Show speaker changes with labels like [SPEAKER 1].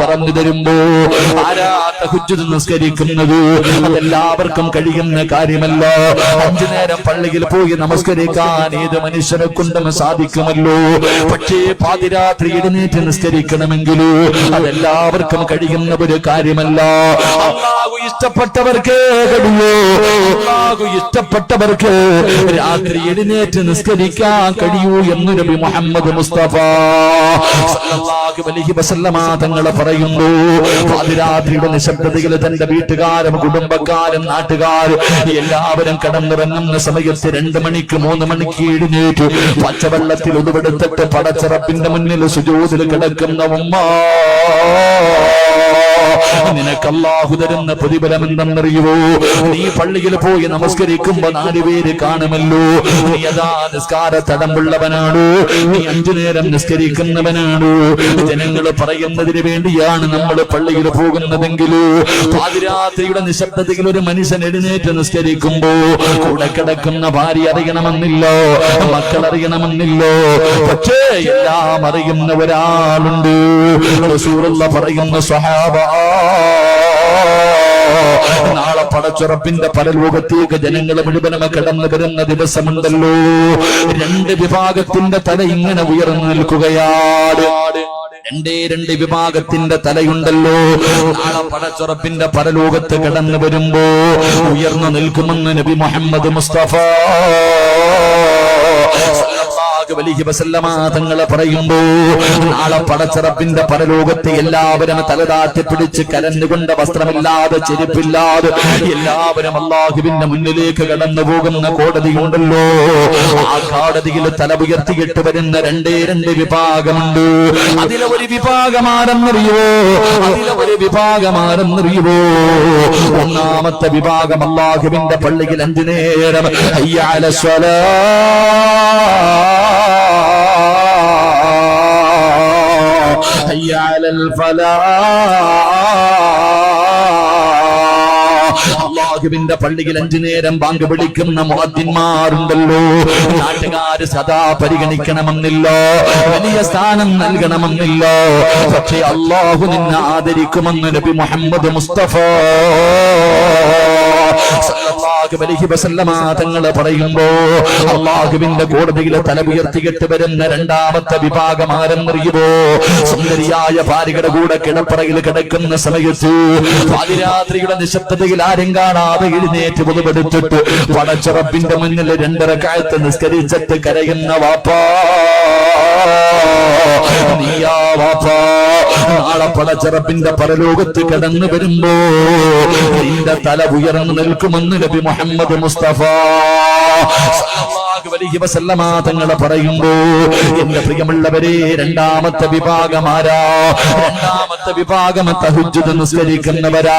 [SPEAKER 1] പറഞ്ഞു തരുമ്പോ ആരാ തഹജ്ജുദ് നിസ്കരിക്കുന്നത്? അതെല്ലാവർക്കും കഴിയുന്ന കാര്യമല്ല. അഞ്ചു നേരം പള്ളിയിൽ പോയി നമസ്കരിക്കാൻ ഏത് മനുഷ്യനെ കൊണ്ടും സാധിക്കുമല്ലോ. പക്ഷേ പാതിരാത്രി എഴുന്നേറ്റ് നിസ്കരിക്കണമെങ്കിലോ? അതെല്ലാവർക്കും കഴിയുന്ന ഒരു കാര്യമല്ല. ഇഷ്ടപ്പെട്ടവർക്ക് രാത്രി എഴുന്നേറ്റ് നിസ്കരിക്കാൻ കഴിയൂ എന്ന് നബി മുഹമ്മദ് മുസ്തഫ തങ്ങൾ പറയുന്നു. പാതിരാത്രിയുടെ നിശബ്ദതയിൽ തന്റെ വീട്ടുകാരും കുടുംബക്കാരും നാട്ടുകാരും എല്ലാവരും കടന്നിറങ്ങുന്ന സമയത്ത് രണ്ട് മണിക്ക് മൂന്ന് മണിക്ക് എഴുന്നേറ്റ്. പച്ചവെള്ളത്തിൽ ഒതുവെടുത്തിട്ട് പടച്ചിറപ്പിന്റെ മുന്നിൽ സുജോതിൽ കിടക്കുന്ന ഉമ്മ. നിനക്ക് അള്ളാഹു തരുന്ന പ്രതിഫലം എന്തെന്നറിയുവോ? നീ പള്ളിയിൽ പോയി നമസ്കരിക്കുമ്പോ നാലുപേര് കാണുമല്ലോ. നീ അതാ നിസ്കാര തടമ്പുള്ളവനാണോ? നീ അഞ്ചു നേരം നിസ്കരിക്കുന്നവനാണോ? ജനങ്ങൾ പറയുന്നതിന് വേണ്ടിയാണ് നമ്മൾ പള്ളിയിൽ പോകുന്നതെങ്കിലോ. പാതിരാത്രിയുടെ നിശബ്ദതയിൽ ഒരു മനുഷ്യൻ എഴുന്നേറ്റ് നിസ്കരിക്കുമ്പോ കൂടെ കിടക്കുന്ന ഭാര്യ അറിയണമെന്നില്ലോ മക്കൾ അറിയണമെന്നില്ലോ. പക്ഷേ എല്ലാം അറിയുന്ന ഒരാളുണ്ട്. പറയുന്ന സ്വഹാബ നാളെ പടച്ചുറപ്പിന്റെ പരലോകത്തേക്ക് ജനങ്ങൾ മുഴുവനും കടന്നു വരുന്ന ദിവസമുണ്ടല്ലോ. രണ്ട് വിഭാഗത്തിന്റെ തല ഇങ്ങനെ ഉയർന്നു നിൽക്കുകയാണ്. രണ്ടേ രണ്ട് വിഭാഗത്തിന്റെ തലയുണ്ടല്ലോ. നാളെ പടച്ചുറപ്പിന്റെ പരലോകത്ത് കടന്നു വരുമ്പോ ഉയർന്നു നിൽക്കുമെന്ന് നബി മുഹമ്മദ് മുസ്തഫ സല്ലല്ലാഹു അലൈഹി തങ്ങളെ പറയുമ്പോ നാളെ പടച്ചിറപ്പിന്റെ പരലോകത്ത് എല്ലാവരും തലതാറ്റി പിടിച്ച് കരഞ്ഞുകൊണ്ട് വസ്ത്രമില്ലാതെ ചെരുപ്പില്ലാതെ എല്ലാവരും അള്ളാഹുവിന്റെ മുന്നിലേക്ക് കടന്നു പോകുന്ന കോടതിയുണ്ടല്ലോ. ആ കോടതിയിൽ തല ഉയർത്തിയിട്ട് വരുന്ന രണ്ടേ രണ്ട് വിഭാഗമുണ്ട്. അതിലെ ഒരു വിഭാഗമാരെന്നറിയോ അതിലെ ഒരു വിഭാഗമാരെന്നറിയോ ഒന്നാമത്തെ വിഭാഗം അള്ളാഹുവിന്റെ പള്ളിയിൽ അഞ്ചു നേരം അയ്യാല حي അള്ളാഹുവിന്റെ പള്ളിയിൽ അഞ്ചു നേരം ബാങ്ക് വിളിക്കുന്ന മുഹദ്ദിന്മാരുണ്ടല്ലോ. നാട്ടുകാര് സദാ പരിഗണിക്കണമെന്നില്ല. വലിയ സ്ഥാനം നൽകണമെന്നില്ല. പക്ഷെ അള്ളാഹു നിന്നെ ആദരിക്കുമെന്ന് നബി മുഹമ്മദ് മുസ്തഫ അലൈഹി വസല്ലമ തങ്ങൾ പറയുമ്പോ അള്ളാഹുവിന്റെ കോടതിയിലെ തല ഉയർത്തിയിട്ട് വരുന്ന രണ്ടാമത്തെ വിഭാഗം ആരെന്നറിയുമോ സുന്ദരിയായ ഭാര്യയുടെ കൂടെ കിടപ്പറയിൽ കിടക്കുന്ന സമയത്ത് പാതിരാത്രിയുടെ നിശബ്ദതയിൽ ആരും കാണാതെ എഴുന്നേറ്റ് പുതുപെടുത്തിട്ട് പടച്ചുറപ്പിന്റെ മുന്നിൽ രണ്ടര കാലത്ത് നിസ്കരിച്ചിട്ട് കരയുന്ന വാപ്പാ. നീയാ വാപ്പാ നാളെ പടച്ചിറപ്പിന്റെ പരലോകത്ത് കടന്നു വരുമ്പോ നിന്റെ തല ഉയർന്നു നിൽക്കുമെന്ന് നബി മുഹമ്മദ് മുസ്തഫ തങ്ങളെ പറയുമ്പോ എന്റെ പ്രിയമുള്ളവരെ രണ്ടാമത്തെ വിഭാഗമാരാ രണ്ടാമത്തെ വിഭാഗം തഹജ്ജുദ് നിസ്കരിക്കുന്നവരാ.